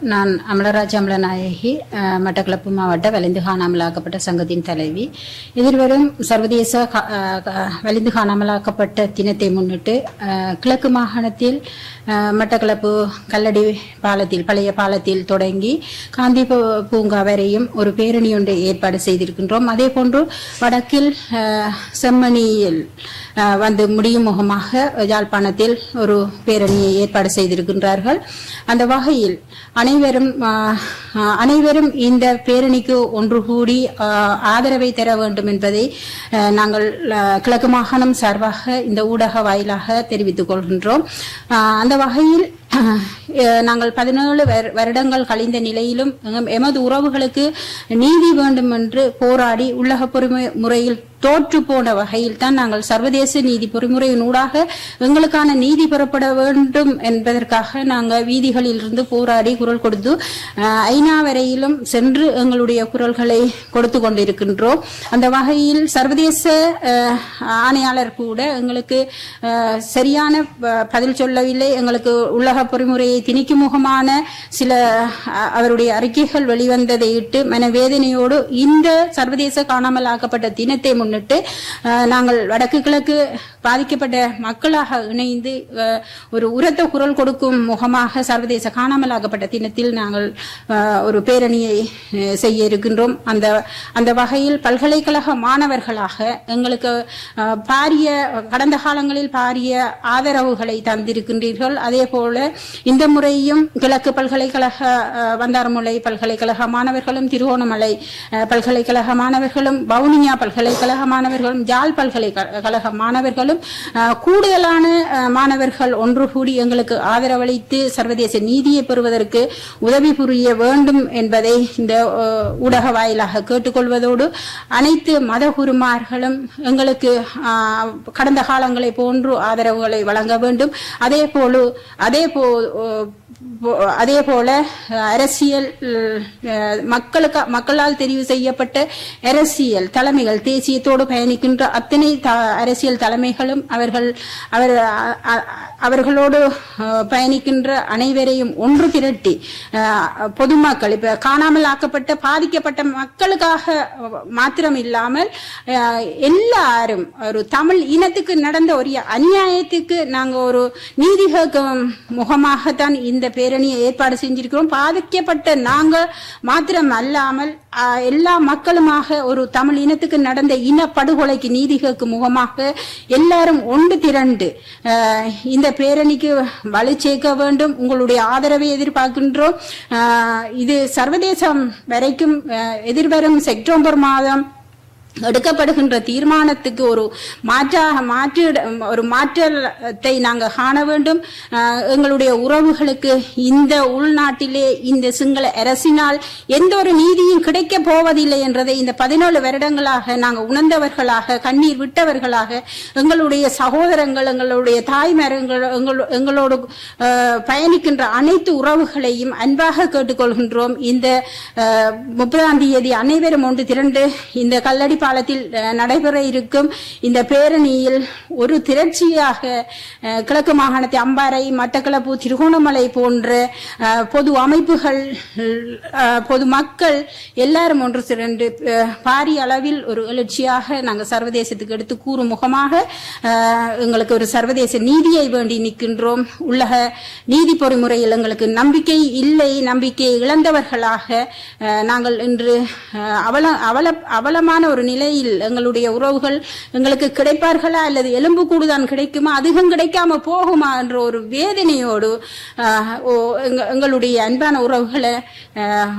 நான் அமலராஜ் அமலநாயகி மட்டக்களப்பு மாவட்ட வலிந்து காணாமலாக்கப்பட்ட சங்கத்தின் தலைவி. எதிர்வரும் சர்வதேச வலிந்து காணாமலாக்கப்பட்ட தினத்தை முன்னிட்டு கிழக்கு மாகாணத்தில் மட்டக்களப்பு கல்லடி பாலத்தில் பழைய பாலத்தில் தொடங்கி காந்தி பூங்கா வரையும் ஒரு பேரணி ஒன்றை ஏற்பாடு செய்திருக்கின்றோம். அதே போன்று வடக்கில் செம்மணியில் வந்து முடியும் முகமாக யாழ்ப்பாணத்தில் ஒரு பேரணியை ஏற்பாடு செய்திருக்கின்றார்கள். அந்த வகையில் அனைவரும் அஹ், அஹ், அனைவரும் இந்த பேரணிக்கு ஒன்று கூடி ஆதரவை தர வேண்டும் என்பதை அஹ், நாங்கள் அஹ், கிழக்கு மாகாணம் சார்பாக இந்த ஊடக வாயிலாக தெரிவித்துக் கொள்கின்றோம். அஹ், அந்த வகையில் நாங்கள் பதினேழு வரு- வருடங்கள் கழிந்த நிலையிலும் எமது உறவுகளுக்கு நீதி வேண்டும் என்று போராடி உள்ளக பொறுமை முறையில் தோற்று போன வகையில் தான் நாங்கள் சர்வதேச நீதி பொறிமுறையினூடாக எங்களுக்கான நீதி பெறப்பட வேண்டும் என்பதற்காக நாங்கள் வீதிகளில் இருந்து போராடி குரல் கொடுத்து ஐநா வரையிலும் சென்று எங்களுடைய குரல்களை கொடுத்து கொண்டிருக்கின்றோம். அந்த வகையில் சர்வதேச ஆணையாளர் கூட எங்களுக்கு சரியான ப- பதில் சொல்லவில்லை. எங்களுக்கு உள்ளக பொறிமுறையை திணிக்கும் முகமான சில அவருடைய அறிக்கைகள் வெளிவந்ததை இட்டு மனவேதனையோடு இந்த சர்வதேச காணாமல் ஆக்கப்பட்ட தினத்தை முன்னிட்டு நாங்கள் வடக்கு கிழக்கு பாதிக்கப்பட்ட மக்களாக இணைந்து ஒரு உரத்த குரல் கொடுக்கும் முகமாக சர்வதேச காணாமலாகப்பட்ட தினத்தில் நாங்கள் ஒரு பேரணியை செய்ய இருக்கின்றோம். அந்த அந்த வகையில் பல்கலைக்கழக மாணவர்களாக எங்களுக்கு பாரிய கடந்த காலங்களில் பாரிய ஆதரவுகளை தந்திருக்கின்றீர்கள். அதே போல இந்த முறையும் கிழக்கு பல்கலைக்கழக வந்தாரமுலை பல்கலைக்கழக மாணவர்களும் திருவோணமலை பல்கலைக்கழக மாணவர்களும் வவுனியா பல்கலைக்கழக மாணவர்களும் ஜாழ் பல்கலைக்கழக மாணவர்களும் கூடுதலான மாணவர்கள் ஒன்று கூடி எங்களுக்கு ஆதரவளித்து சர்வதேச நீதியை பெறுவதற்கு உதவி புரிய வேண்டும் என்பதை இந்த ஊடக வாயிலாக கேட்டுக்கொள்வதோடு அனைத்து மத குருமார்களும் எங்களுக்கு கடந்த காலங்களை போன்று ஆதரவுகளை வழங்க வேண்டும். அதே போல அதே போ அதே போல அரசியல் மக்களுக்கு மக்களால் தெரிவு செய்யப்பட்ட அரசியல் தலைமைகள் தேசியத்தோடு பயணிக்கின்ற அத்தனை த- அரசியல் பயணிகளும் அவர்கள் அவர் அவர்களோடு பயணிக்கின்ற அனைவரையும் ஒன்று திரட்டி பொதுமக்கள் இப்ப காணாமல் ஆக்கப்பட்ட பாதிக்கப்பட்ட மக்களுக்காக மாத்திரம் இல்லாமல் எல்லாரும் ஒரு தமிழ் இனத்துக்கு நடந்த ஒரு அநியாயத்துக்கு நாங்க ஒரு நீதி முகமாகத்தான் இந்த பேரணியை ஏற்பாடு செஞ்சிருக்கிறோம். பாதிக்கப்பட்ட நாங்க மாத்திரம் அல்லாமல் எல்லா மக்களுமாக ஒரு தமிழ் இனத்துக்கு நடந்த இனப்படுகொலைக்கு நீதி கேட்கும் முகமாக எல்லாரும் ஒன்று திரண்டு இந்த பேரணிக்கு வலு சேர்க்க வேண்டும் உங்களுடைய ஆதரவை எதிர்பார்க்கின்றோம். இது சர்வதேசம் வரைக்கும் எதிர்வரும் செப்டம்பர் மாதம் எடுக்கப்படுகின்ற தீர்மானத்துக்கு ஒரு மாற்றாக மாற்று ஒரு மாற்றத்தை நாங்கள் காண வேண்டும். எங்களுடைய உறவுகளுக்கு இந்த உள்நாட்டிலே இந்த சிங்கள அரசினால் எந்த ஒரு நீதியும் கிடைக்க போவதில்லை என்றதை இந்த பதினேழு வருடங்களாக நாங்கள் உணர்ந்தவர்களாக கண்ணீர் விட்டவர்களாக எங்களுடைய சகோதரங்கள் எங்களுடைய தாய்மார்கள் எங்கள் எங்களோடு பயணிக்கின்ற அனைத்து உறவுகளையும் அன்பாக கேட்டுக்கொள்கின்றோம். இந்த முப்பதாம் தேதி அனைவரும் ஒன்று திரண்டு இந்த கல்லடி காலத்தில் நடைபெற இருக்கும். இந்த பேரணியில் ஒரு திரட்சியாக கிழக்கு மாகாணத்தை அம்பாறை மட்டக்களப்பு திருகோணமலை போன்ற பொது அமைப்புகள் பொது மக்கள் எல்லாரும் ஒன்று திரண்டு பாரிய அளவில் ஒரு எழுச்சியாக நாங்கள் சர்வதேசத்துக்கு எடுத்து கூறும் முகமாக எங்களுக்கு ஒரு சர்வதேச நீதியை வேண்டி நிற்கின்றோம். உள்ளக நீதி பொறிமுறையில் எங்களுக்கு நம்பிக்கை இல்லை. நம்பிக்கை இழந்தவர்களாக நாங்கள் இன்று அவல அவல அவலமான ஒரு நிலையில் எங்களுடைய உறவுகள் எங்களுக்கு கிடைப்பார்களா அல்லது எலும்பு கூடுதான் கிடைக்குமா? அதிகம் கிடைக்காம போகுமா என்ற ஒரு வேதனையோடு ஓ- எங்களுடைய அன்பான உறவுகளை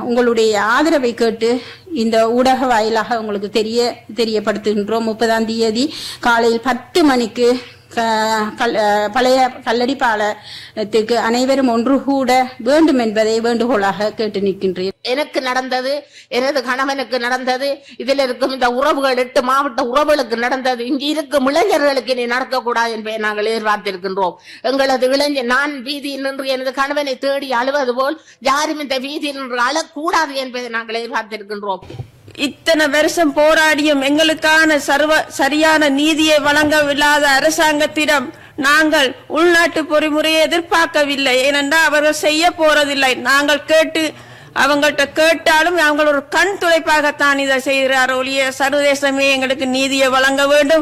உங்களுடைய ஆதரவை கேட்டு இந்த ஊடக வாயிலாக உங்களுக்கு தெரிய தெரியப்படுத்துகின்றோம். முப்பதாம் தேதி காலையில் பத்து மணிக்கு கல்- பழைய கல்லடி பாலத்துக்கு அனைவரும் ஒன்று கூட வேண்டும் என்பதை வேண்டுகோளாக கேட்டு நிற்கின்றேன். எனக்கு நடந்தது எனது கணவனுக்கு நடந்தது இதில் இருக்கும் இந்த உறவுகள் எட்டு மாவட்ட உறவுகளுக்கு நடந்தது. இங்கு இருக்கும் இளைஞர்களுக்கு இனி நடக்கக்கூடாது என்பதை நாங்கள் எதிர்பார்த்திருக்கின்றோம். எங்களது இளைஞர் நான் வீதியில் நின்று எனது கணவனை தேடி அழுவது போல் யாரும் இந்த வீதியில் நின்று அழக்கூடாது என்பதை நாங்கள் எதிர்பார்த்திருக்கின்றோம். இத்தனை வருஷம் போராடியும் எங்களுக்கான சர்வ சரியான நீதியை வழங்கவில்லாத அரசாங்கத்திடம் நாங்கள் உள்நாட்டு பொறிமுறையை எதிர்பார்க்கவில்லை. ஏனென்றால் அவர்கள் செய்ய போறதில்லை. நாங்கள் கேட்டு அவங்கள்ட்ட கேட்டாலும் அவங்க ஒரு கண் துடைப்பாகத்தான் இதை செய்கிறார். ஒழிய சர்வதேசமே எங்களுக்கு நீதியை வழங்க வேண்டும்.